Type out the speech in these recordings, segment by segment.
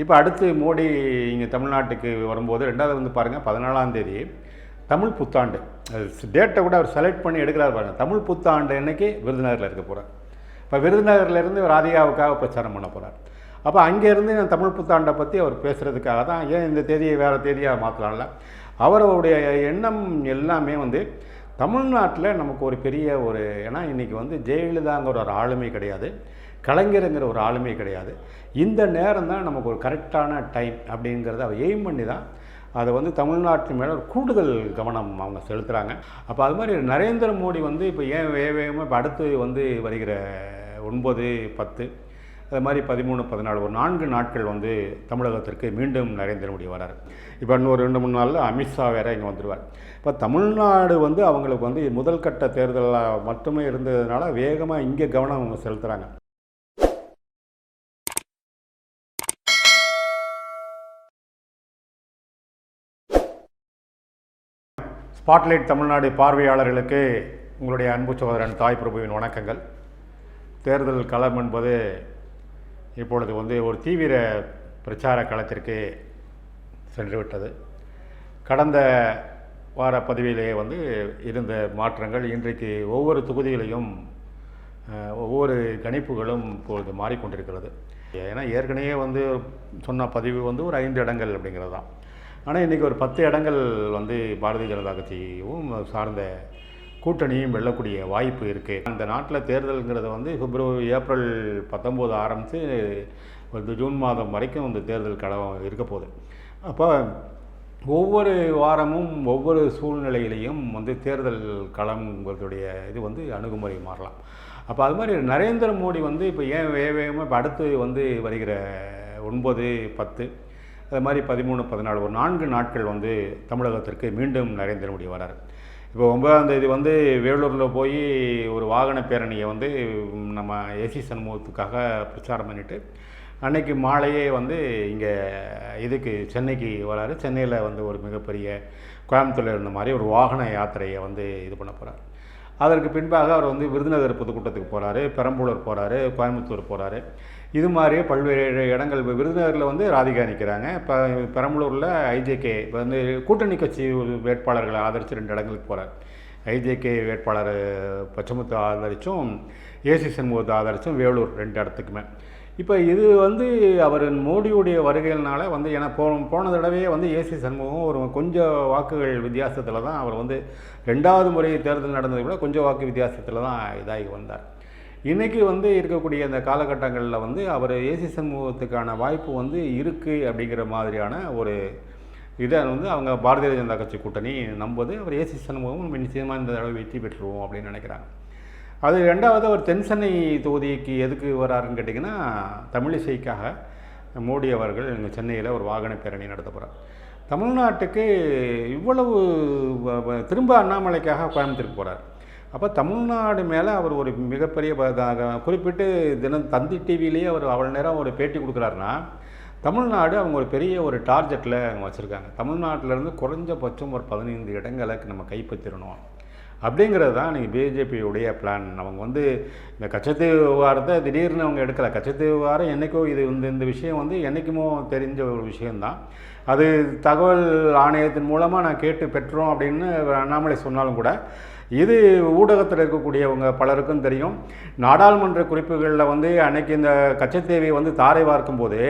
இப்போ அடுத்து மோடி இங்கே தமிழ்நாட்டுக்கு வரும்போது ரெண்டாவது வந்து பாருங்கள் பதினாலாம் தேதி தமிழ் புத்தாண்டு. டேட்டை கூட அவர் செலக்ட் பண்ணி எடுக்கிறார் பாருங்க. தமிழ் புத்தாண்டு அன்னைக்கு விருதுநகரில் இருக்க போகிறார் இப்போ விருதுநகர்லேருந்து ராதிகாவுக்காக பிரச்சாரம் பண்ண போகிறார் அப்போ அங்கேருந்து நான் தமிழ் புத்தாண்டை பற்றி அவர் பேசுகிறதுக்காக தான் ஏன் இந்த தேதியை வேறு தேதியாக மாற்றலாம்ல அவருடைய எண்ணம் எல்லாமே வந்து தமிழ்நாட்டில் நமக்கு ஒரு பெரிய ஒரு ஏன்னா இன்றைக்கி வந்து ஜெயலலிதாங்கிற ஒரு ஆளுமை கிடையாது கலைஞருங்கிற ஒரு ஆளுமை கிடையாது இந்த நேரம் தான் நமக்கு ஒரு கரெக்டான டைம் அப்படிங்கிறத அவர் எய்ம் பண்ணி தான் அதை வந்து தமிழ்நாட்டு மேலே ஒரு கூடுதல் கவனம் அவங்க செலுத்துகிறாங்க அப்போ அது மாதிரி நரேந்திர மோடி வந்து இப்போ ஏன் வேக வேகமாக இப்போ அடுத்து வந்து வருகிற ஒன்பது பத்து அது மாதிரி பதிமூணு பதினாலு ஒரு நான்கு நாட்கள் வந்து தமிழகத்திற்கு மீண்டும் நரேந்திர மோடி வரார். இப்போ இன்னொரு ரெண்டு மூணு நாளில் அமித்ஷா வேற இங்கே வந்துடுவார் இப்போ தமிழ்நாடு வந்து அவங்களுக்கு வந்து முதல் கட்ட தேர்தலாக மட்டுமே இருந்ததுனால வேகமாக இங்கே கவனம் அவங்க செலுத்துகிறாங்க ஸ்பாட்லைட் தமிழ்நாடு பார்வையாளர்களுக்கு உங்களுடைய அன்பு சகோதரன் தாய் பிரபுவின் வணக்கங்கள். தேர்தல் களம் என்பது இப்பொழுது வந்து ஒரு தீவிர பிரச்சார களத்திற்கு சென்றுவிட்டது. கடந்த வார பதிவிலேயே வந்து இருந்த மாற்றங்கள் இன்றைக்கு ஒவ்வொரு தொகுதியிலையும் ஒவ்வொரு கணிப்புகளும் இப்பொழுது மாறிக்கொண்டிருக்கிறது. ஏன்னா ஏற்கனவே வந்து சொன்ன பதிவு வந்து ஒரு ஐந்து இடங்கள் அப்படிங்கிறது தான். ஆனால் இன்றைக்கி ஒரு பத்து இடங்கள் வந்து பாரதிய ஜனதா கட்சியும் சார்ந்த கூட்டணியும் வெல்லக்கூடிய வாய்ப்பு இருக்குது அந்த நாட்டில் தேர்தலுங்கிறது வந்து பிப்ரவரி ஏப்ரல் பத்தொம்போது ஆரம்பித்து ஒரு ஜூன் மாதம் வரைக்கும் இந்த தேர்தல் களம் இருக்க போகுது. அப்போ ஒவ்வொரு வாரமும் ஒவ்வொரு சூழ்நிலையிலையும் வந்து தேர்தல் களம்ங்கிறதுடைய இது வந்து அணுகுமுறை மாறலாம். அப்போ அது மாதிரி நரேந்திர மோடி வந்து இப்போ ஏன் வேக வேகமாக இப்போ அடுத்து வந்து வருகிற ஒன்பது பத்து அது மாதிரி பதிமூணு பதினாலு ஒரு நான்கு நாட்கள் வந்து தமிழகத்திற்கு மீண்டும் நரேந்திர மோடி வரார். இப்போ ஒன்பதாம் தேதி வந்து வேலூரில் போய் ஒரு வாகன பேரணியை வந்து நம்ம ஏசி சண்முகத்துக்காக பிரச்சாரம் பண்ணிவிட்டு அன்னைக்கு மாலையே வந்து இங்கே இதுக்கு சென்னைக்கு வராரு. சென்னையில் வந்து ஒரு மிகப்பெரிய கோயம்புத்தூரில் இருந்த மாதிரி ஒரு வாகன யாத்திரையை வந்து இது பண்ண போகிறார் அதற்கு பின்பாக அவர் வந்து விருதுநகர் பொதுக்கூட்டத்துக்கு போகிறாரு பெரம்பலூர் போகிறாரு கோயம்புத்தூர் போகிறாரு இது மாதிரி பல்வேறு இடங்கள் இப்போ விருதுநகரில் வந்து ராதிகா நிற்கிறாங்க இப்போ பெரம்பலூரில் ஐஜேகே இப்போ வந்து கூட்டணி கட்சி வேட்பாளர்களை ஆதரித்து ரெண்டு இடங்களுக்கு போகிறார் ஐஜேகே வேட்பாளர் பச்சமுத்து ஆதரித்தும் ஏசி சண்முகத்தை ஆதரித்தும் வேலூர் ரெண்டு இடத்துக்குமே. இப்போ இது வந்து அவர் மோடியுடைய வருகையினால வந்து ஏன்னா போன போன தடவையே வந்து ஏசி சண்முகம் ஒரு கொஞ்சம் வாக்குகள் வித்தியாசத்தில் தான் அவர் வந்து ரெண்டாவது முறை தேர்தல் நடந்ததை விட கொஞ்சம் வாக்கு வித்தியாசத்தில் தான் இதாகி வந்தார். இன்றைக்கி வந்து இருக்கக்கூடிய இந்த காலகட்டங்களில் வந்து அவர் ஏசி சமூகத்துக்கான வாய்ப்பு வந்து இருக்குது அப்படிங்கிற மாதிரியான ஒரு இதை வந்து அவங்க பாரதிய ஜனதா கட்சி கூட்டணி நம்புது. அவர் ஏசி சண்முகம் நம்ம நிச்சயமாக இந்த தடவை வெற்றி பெற்றுருவோம் அப்படின்னு நினைக்கிறாங்க. அது ரெண்டாவது அவர் தென் சென்னை தொகுதிக்கு எதுக்கு வராருன்னு கேட்டிங்கன்னா தமிழிசைக்காக மோடி அவர்கள் எங்கள் சென்னையில் ஒரு வாகன பேரணி நடத்த போகிறார் தமிழ்நாட்டுக்கு இவ்வளவு திரும்ப அண்ணாமலைக்காக கோயம்புத்தூருக்கு போகிறார் அப்போ தமிழ்நாடு மேலே அவர் ஒரு மிகப்பெரிய குறிப்பிட்டு தினம் தந்தி டிவிலேயே அவர் அவ்வளோ நேரம் ஒரு பேட்டி கொடுக்குறாருன்னா தமிழ்நாடு அவங்க ஒரு பெரிய ஒரு டார்கெட்டில் அவங்க வச்சுருக்காங்க. தமிழ்நாட்டிலேருந்து குறைஞ்சபட்சம் ஒரு பதினைந்து இடங்களுக்கு நம்ம கைப்பற்றிடணும். அப்படிங்கிறது தான் நீங்கள் பிஜேபியுடைய பிளான் அவங்க வந்து இந்த கச்சத்தீவு விவகாரத்தை திடீர்னு அவங்க எடுக்கலை. கச்சத்தீவு விவகாரம் என்றைக்கோ இது இந்த இந்த விஷயம் வந்து என்றைக்குமோ தெரிஞ்ச ஒரு விஷயந்தான் அது தகவல் ஆணையத்தின் மூலமாக நான் கேட்டு பெற்றோம் அப்படின்னு அண்ணாமலை சொன்னாலும் கூட இது ஊடகத்தில் இருக்கக்கூடியவங்க பலருக்கும் தெரியும். நாடாளுமன்ற குறிப்புகளில் வந்து அன்னைக்கு இந்த கச்சத்தேவியை வந்து தாரை பார்க்கும்போது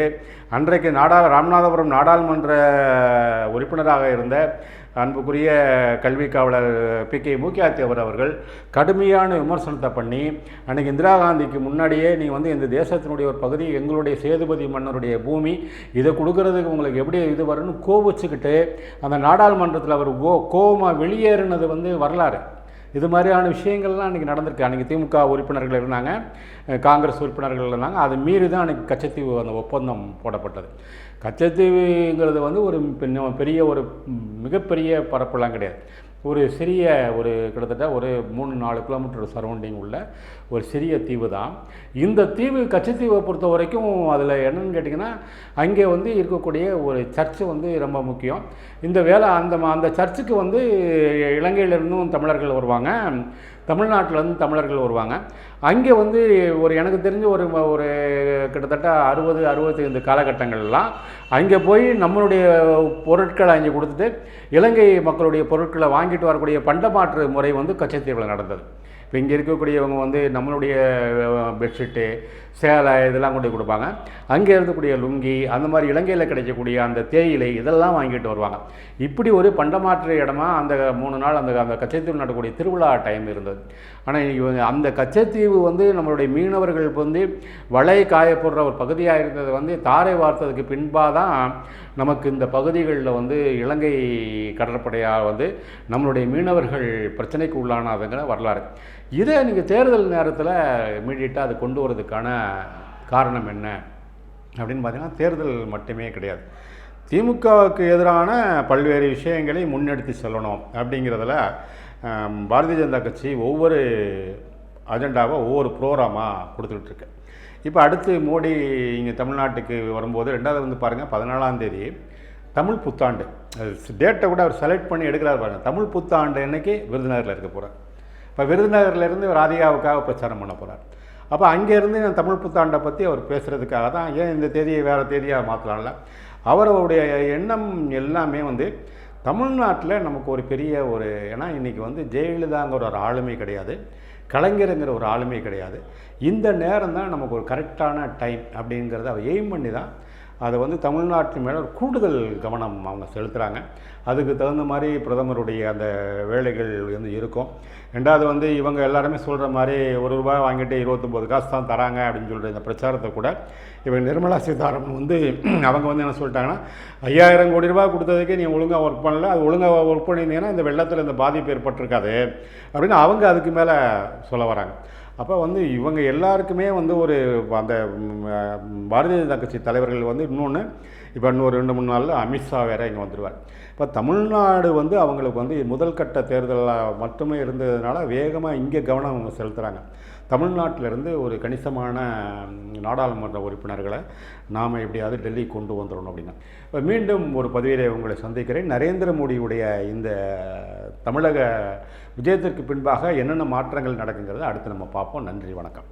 அன்றைக்கு நாடா ராமநாதபுரம் நாடாளுமன்ற உறுப்பினராக இருந்த அன்புக்குரிய கல்வி காவலர் பி. கே. மூக்கியாத்தேவர் அவர்கள் கடுமையான விமர்சனத்தை பண்ணி அன்றைக்கி இந்திரா காந்திக்கு முன்னாடியே நீ வந்து இந்த தேசத்தினுடைய ஒரு பகுதி எங்களுடைய சேதுபதி மன்னருடைய பூமி இதை கொடுக்கறதுக்கு உங்களுக்கு எப்படி இது வரும்னு கோபிச்சுக்கிட்டு அந்த நாடாளுமன்றத்தில் அவர் கோ கோபமாக வெளியேறினது வந்து வரலாறு. இது மாதிரியான விஷயங்கள்லாம் அன்றைக்கி நடந்திருக்கு. அன்றைக்கி திமுக உறுப்பினர்கள் இருந்தாங்க காங்கிரஸ் உறுப்பினர்கள் இருந்தாங்க. அதை மீறி தான் அன்றைக்கி கச்சத்தீவு அந்த ஒப்பந்தம் போடப்பட்டது. கச்சத்தீவுங்கிறது வந்து ஒரு பெரிய- ஒரு மிகப்பெரிய பரப்புலாம் கிடையாது. ஒரு சிறிய ஒரு கிட்டத்தட்ட ஒரு மூணு நாலு கிலோமீட்டர் சரௌண்டிங் உள்ள ஒரு சிறிய தீவு தான். இந்த தீவு கச்சத்தீவை பொறுத்த வரைக்கும் அதில் என்னன்னு கேட்டிங்கன்னா அங்கே வந்து இருக்கக்கூடிய ஒரு சர்ச்சு வந்து ரொம்ப முக்கியம். இந்த வேலை அந்த ம- அந்த சர்ச்சுக்கு வந்து இலங்கையிலிருந்தும் தமிழர்கள் வருவாங்க. தமிழ்நாட்டிலேருந்து தமிழர்கள் வருவாங்க. அங்கே வந்து ஒரு எனக்கு தெரிஞ்ச ஒரு ஒரு கிட்டத்தட்ட அறுபது அறுபத்தைந்து காலகட்டங்கள்லாம் அங்கே போய் நம்மளுடைய பொருட்களை அங்கே கொடுத்துட்டு இலங்கை மக்களுடைய பொருட்களை வாங்கிட்டு வரக்கூடிய பண்டமாற்று முறை வந்து கச்சத்தீவில் நடந்தது. இப்போ இங்கே இருக்கக்கூடியவங்க வந்து நம்மளுடைய பெட்ஷீட்டு சேலை இதெல்லாம் கொண்டு கொடுப்பாங்க. அங்கே இருக்கக்கூடிய லுங்கி அந்த மாதிரி இலங்கையில் கிடைக்கக்கூடிய அந்த தேயிலை இதெல்லாம் வாங்கிட்டு வருவாங்க. இப்படி ஒரு பண்டமாற்று இடமா அந்த மூணு நாள் அந்த அந்த கச்சத்தீவு நடக்கக்கூடிய திருவிழா டைம் இருந்தது. ஆனால் இவங்க அந்த கச்சத்தீவு வந்து நம்மளுடைய மீனவர்கள் வந்து வலை காயப்படுற ஒரு பகுதியாக இருந்தது வந்து தாரை வார்த்ததுக்கு பின்பாக தான் நமக்கு இந்த பகுதிகளில் வந்து இலங்கை கடற்படையாக வந்து நம்மளுடைய மீனவர்கள் பிரச்சனைக்கு உள்ளானாதுங்கிற வரலாறு. இதை நீங்கள் தேர்தல் நேரத்தில் இமீடியட்டாக அது கொண்டு வரதுக்கான காரணம் என்ன? அப்படின்னு பார்த்தீங்கன்னா தேர்தல் மட்டுமே கிடையாது. திமுகவுக்கு எதிரான பல்வேறு விஷயங்களை முன்னெடுத்து செல்லணும் அப்படிங்கிறதுல பாரதிய ஜனதா கட்சி ஒவ்வொரு அஜெண்டாவை ஒவ்வொரு ப்ரோக்ராமாக கொடுத்துக்கிட்டு இப்போ அடுத்து மோடி இங்கே தமிழ்நாட்டுக்கு வரும்போது ரெண்டாவது வந்து பாருங்கள் பதினாலாம் தேதி தமிழ் புத்தாண்டு. டேட்டை கூட அவர் செலக்ட் பண்ணி எடுக்கிறார் பாருங்கள் தமிழ் புத்தாண்டு அன்னைக்கு விருதுநகரில் இருக்க போகிறேன் இப்போ விருதுநகர்லேருந்து ராதிகாவுக்காக பிரச்சாரம் பண்ண போகிறார் அப்போ அங்கேருந்து நான் தமிழ் புத்தாண்டை பற்றி அவர் பேசுகிறதுக்காக தான் ஏன் இந்த தேதியை வேறு தேதியாக மாற்றலாம்ல அவருடைய எண்ணம் எல்லாமே வந்து தமிழ்நாட்டில் நமக்கு ஒரு பெரிய ஒரு ஏன்னா இன்றைக்கி வந்து ஜெயலலிதாங்கிற ஒரு ஆளுமை கிடையாது கலைஞருங்கிற ஒரு ஆளுமை கிடையாது. இந்த நேரம் தான் நமக்கு ஒரு கரெக்டான டைம் அப்படிங்கிறத அவர் எய்ம் பண்ணி தான் அதை வந்து தமிழ்நாட்டு மேலே ஒரு கூடுதல் கவனம் அவங்க செலுத்துகிறாங்க அதுக்கு தகுந்த மாதிரி பிரதமருடைய அந்த வேலைகள் வந்து இருக்கும். ரெண்டாவது வந்து இவங்க எல்லாருமே சொல்கிற மாதிரி ஒரு ரூபாய் வாங்கிட்டு இருபத்தொம்போது காசு தான் தராங்க அப்படின்னு சொல்கிற இந்த பிரச்சாரத்தை கூட இவங்க நிர்மலா சீதாராமன் வந்து அவங்க வந்து என்ன சொல்லிட்டாங்கன்னா ஐயாயிரம் கோடி ரூபாய் கொடுத்ததுக்கே நீ ஒழுங்காக ஒர்க் பண்ணல. அது ஒழுங்காக ஒர்க் பண்ணியிருந்தீங்கன்னா இந்த வெள்ளத்தில் இந்த பாதிப்பு ஏற்பட்டிருக்காது. அப்படின்னு அவங்க அதுக்கு மேலே சொல்ல வராங்க. அப்போ வந்து இவங்க எல்லாருக்குமே வந்து ஒரு அந்த பாரதிய ஜனதா கட்சி தலைவர்கள் வந்து இன்னொன்று இப்போ இன்னொரு ரெண்டு மூணு நாளில் அமித்ஷா வேற இங்கே வந்துடுவார் இப்போ தமிழ்நாடு வந்து அவங்களுக்கு வந்து முதல் கட்ட தேர்தலாக மட்டுமே இருந்ததுனால வேகமாக இங்கே கவனம் அவங்க செலுத்துகிறாங்க தமிழ்நாட்டிலிருந்து ஒரு கணிசமான நாடாளுமன்ற உறுப்பினர்களை நாம் எப்படியாவது டெல்லி கொண்டு வந்துடணும் அப்படின்னா. இப்போ மீண்டும் ஒரு பதிவிலே உங்களை சந்திக்கிறேன். நரேந்திர மோடியுடைய இந்த தமிழக விஜயத்திற்கு பின்பாக என்னென்ன மாற்றங்கள் நடக்குங்கிறத அடுத்து நம்ம பார்ப்போம். நன்றி வணக்கம்.